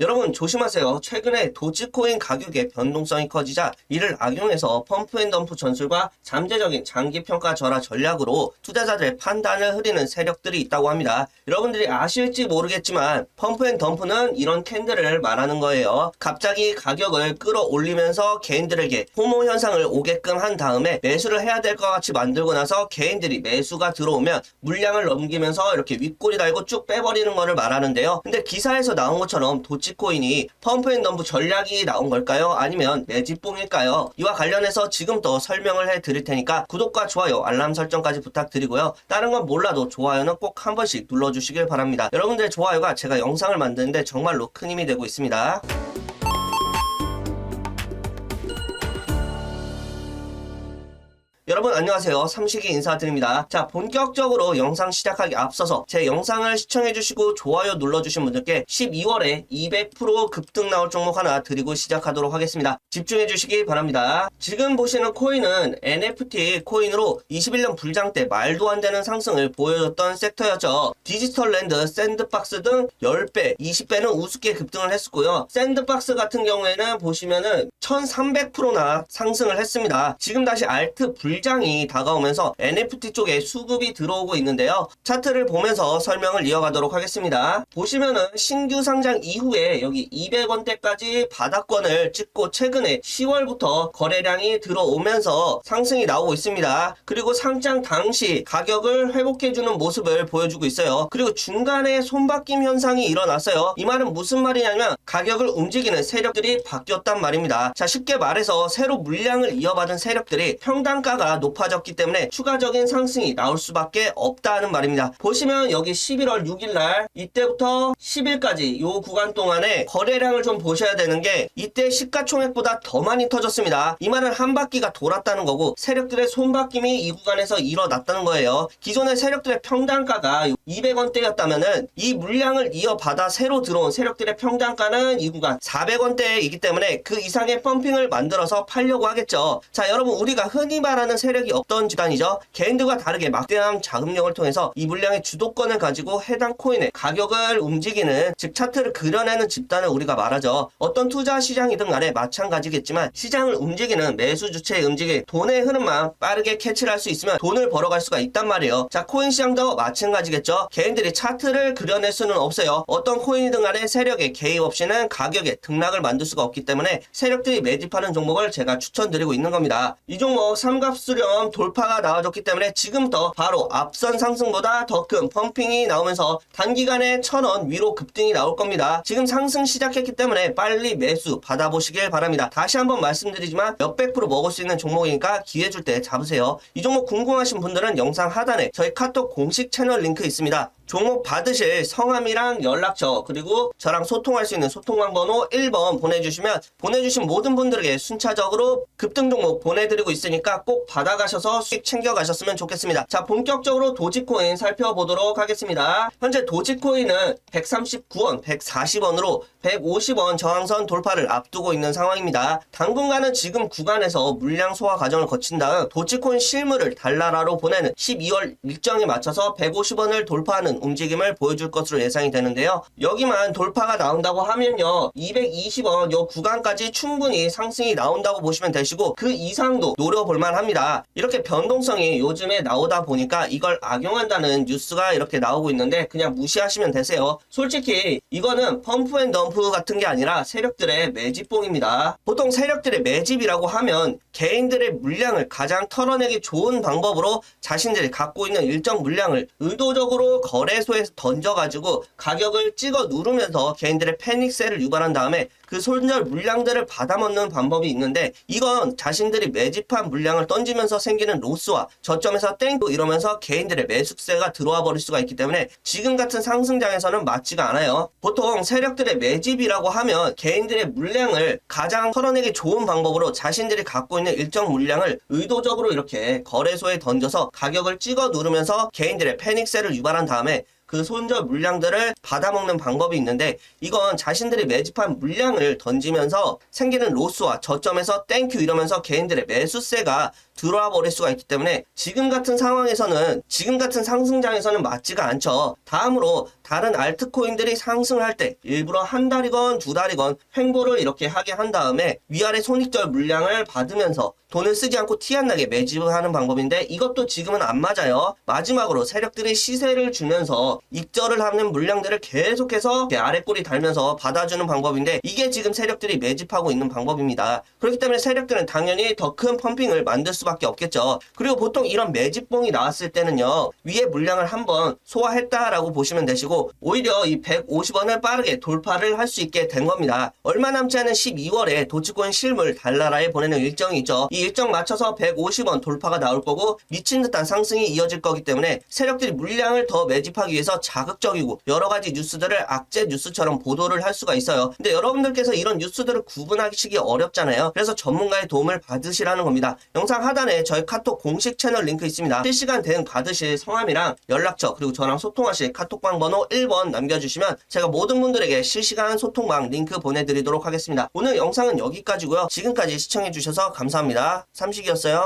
여러분 조심하세요. 최근에 도지코인 가격의 변동성이 커지자 이를 악용해서 펌프앤덤프 전술과 잠재적인 장기 평가 절하 전략으로 투자자들의 판단을 흐리는 세력들이 있다고 합니다. 여러분들이 아실지 모르겠지만 펌프앤덤프는 이런 캔들을 말하는 거예요. 갑자기 가격을 끌어올리면서 개인들에게 호모 현상을 오게끔 한 다음에 매수를 해야 될 것 같이 만들고 나서 개인들이 매수가 들어오면 물량을 넘기면서 이렇게 윗골이 달고 쭉 빼버리는 거를 말하는데요. 근데 기사에서 나온 것처럼 도 치코인이 펌프앤덤프 전략이 나온 걸까요? 아니면 매집봉일까요? 이와 관련해서 지금부터 설명을 해 드릴 테니까 구독과 좋아요, 알람 설정까지 부탁드리고요. 다른 건 몰라도 좋아요는 꼭 한 번씩 눌러주시길 바랍니다. 여러분들의 좋아요가 제가 영상을 만드는데 정말로 큰 힘이 되고 있습니다. 여러분 안녕하세요. 삼식이 인사드립니다. 자, 본격적으로 영상 시작하기 앞서서 제 영상을 시청해주시고 좋아요 눌러주신 분들께 12월에 200% 급등 나올 종목 하나 드리고 시작하도록 하겠습니다. 집중해주시기 바랍니다. 지금 보시는 코인은 NFT 코인으로 21년 불장 때 말도 안 되는 상승을 보여줬던 섹터였죠. 디지털랜드, 샌드박스 등 10배, 20배는 우습게 급등을 했었고요. 샌드박스 같은 경우에는 보시면은 1300%나 상승을 했습니다. 지금 다시 알트 불장 이 다가오면서 NFT 쪽에 수급이 들어오고 있는데요. 차트를 보면서 설명을 이어가도록 하겠습니다. 보시면은 신규 상장 이후에 여기 200원대까지 바닥권을 찍고 최근에 10월부터 거래량이 들어오면서 상승이 나오고 있습니다. 그리고 상장 당시 가격을 회복해주는 모습을 보여주고 있어요. 그리고 중간에 손바뀜 현상이 일어났어요. 이 말은 무슨 말이냐면 가격을 움직이는 세력들이 바뀌었단 말입니다. 자, 쉽게 말해서 새로 물량을 이어받은 세력들이 평단가가 높아졌기 때문에 추가적인 상승이 나올 수밖에 없다는 말입니다. 보시면 여기 11월 6일 날 이때부터 10일까지 요 구간 동안에 거래량을 좀 보셔야 되는 게 이때 시가총액보다 더 많이 터졌습니다. 이 말은 한 바퀴가 돌았다는 거고 세력들의 손바뀜이 이 구간에서 일어났다는 거예요. 기존의 세력들의 평단가가 200원대였다면은 이 물량을 이어받아 새로 들어온 세력들의 평단가는 이 구간 400원대이기 때문에 그 이상의 펌핑을 만들어서 팔려고 하겠죠. 자, 여러분 우리가 흔히 말하는 세력 이 없던 집단이죠. 개인들과 다르게 막대한 자금력을 통해서 이 물량의 주도권을 가지고 해당 코인의 가격을 움직이는 즉 차트를 그려내는 집단을 우리가 말하죠. 어떤 투자 시장이든 간에 마찬가지겠지만 시장을 움직이는 매수 주체의 움직임, 돈의 흐름만 빠르게 캐치를 할 수 있으면 돈을 벌어갈 수가 있단 말이에요. 자, 코인 시장도 마찬가지겠죠. 개인들이 차트를 그려낼 수는 없어요. 어떤 코인이든 간에 세력의 개입 없이는 가격에 등락을 만들 수가 없기 때문에 세력들이 매집하는 종목을 제가 추천드리고 있는 겁니다. 이 종목 삼갑수 렴 돌파가 나와줬기 때문에 지금부터 바로 앞선 상승보다 더 큰 펌핑이 나오면서 단기간에 천원 위로 급등이 나올 겁니다. 지금 상승 시작했기 때문에 빨리 매수 받아보시길 바랍니다. 다시 한번 말씀드리지만 몇백 프로 먹을 수 있는 종목이니까 기회 줄 때 잡으세요. 이 종목 궁금하신 분들은 영상 하단에 저희 카톡 공식 채널 링크 있습니다. 종목 받으실 성함이랑 연락처 그리고 저랑 소통할 수 있는 소통방 번호 1번 보내주시면 보내주신 모든 분들에게 순차적으로 급등 종목 보내드리고 있으니까 꼭 받아가셔서 수익 챙겨가셨으면 좋겠습니다. 자 본격적으로 도지코인 살펴보도록 하겠습니다. 현재 도지코인은 139원, 140원으로 150원 저항선 돌파를 앞두고 있는 상황입니다. 당분간은 지금 구간에서 물량 소화 과정을 거친 다음 도지코인 실물을 달나라로 보내는 12월 일정에 맞춰서 150원을 돌파하는 움직임을 보여줄 것으로 예상이 되는데요. 여기만 돌파가 나온다고 하면요. 220원 요 구간까지 충분히 상승이 나온다고 보시면 되시고 그 이상도 노려볼 만합니다. 이렇게 변동성이 요즘에 나오다 보니까 이걸 악용한다는 뉴스가 이렇게 나오고 있는데 그냥 무시하시면 되세요. 솔직히 이거는 펌프앤덤프 같은 게 아니라 세력들의 매집봉입니다. 보통 세력들의 매집이라고 하면 개인들의 물량을 가장 털어내기 좋은 방법으로 자신들이 갖고 있는 일정 물량을 의도적으로 거래 소에 던져가지고 가격을 찍어 누르면서 개인들의 패닉셀을 유발한 다음에 그 손절 물량들을 받아먹는 방법이 있는데 이건 자신들이 매집한 물량을 던지면서 생기는 로스와 저점에서 땡고 이러면서 개인들의 매수세가 들어와 버릴 수가 있기 때문에 지금 같은 상승장에서는 맞지가 않아요. 보통 세력들의 매집이라고 하면 개인들의 물량을 가장 털어내기 좋은 방법으로 자신들이 갖고 있는 일정 물량을 의도적으로 이렇게 거래소에 던져서 가격을 찍어 누르면서 개인들의 패닉셀을 유발한 다음에 it 그 손절 물량들을 받아먹는 방법이 있는데 이건 자신들이 매집한 물량을 던지면서 생기는 로스와 저점에서 땡큐 이러면서 개인들의 매수세가 들어와 버릴 수가 있기 때문에 지금 같은 상황에서는 지금 같은 상승장에서는 맞지가 않죠. 다음으로 다른 알트코인들이 상승할 때 일부러 한 달이건 두 달이건 횡보를 이렇게 하게 한 다음에 위아래 손익절 물량을 받으면서 돈을 쓰지 않고 티 안 나게 매집을 하는 방법인데 이것도 지금은 안 맞아요. 마지막으로 세력들이 시세를 주면서 입절을 하는 물량들을 계속해서 아래 꼬리 달면서 받아주는 방법인데 이게 지금 세력들이 매집하고 있는 방법입니다. 그렇기 때문에 세력들은 당연히 더 큰 펌핑을 만들 수밖에 없겠죠. 그리고 보통 이런 매집봉이 나왔을 때는요 위에 물량을 한번 소화했다라고 보시면 되시고 오히려 이 150원을 빠르게 돌파를 할 수 있게 된 겁니다. 얼마 남지 않은 12월에 도치코인 실물 달나라에 보내는 일정이 있죠. 이 일정 맞춰서 150원 돌파가 나올 거고 미친 듯한 상승이 이어질 거기 때문에 세력들이 물량을 더 매집하기 위 해서 자극적이고 여러 가지 뉴스들을 악재 뉴스처럼 보도를 할 수가 있어요. 근데 여러분들께서 이런 뉴스들을 구분하시기 어렵잖아요. 그래서 전문가의 도움을 받으시라는 겁니다. 영상 하단에 저희 카톡 공식 채널 링크 있습니다. 실시간 대응 받으실 성함이랑 연락처 그리고 저랑 소통하실 카톡방 번호 1번 남겨주시면 제가 모든 분들에게 실시간 소통방 링크 보내드리도록 하겠습니다. 오늘 영상은 여기까지고요. 지금까지 시청해주셔서 감사합니다. 삼식이었어요.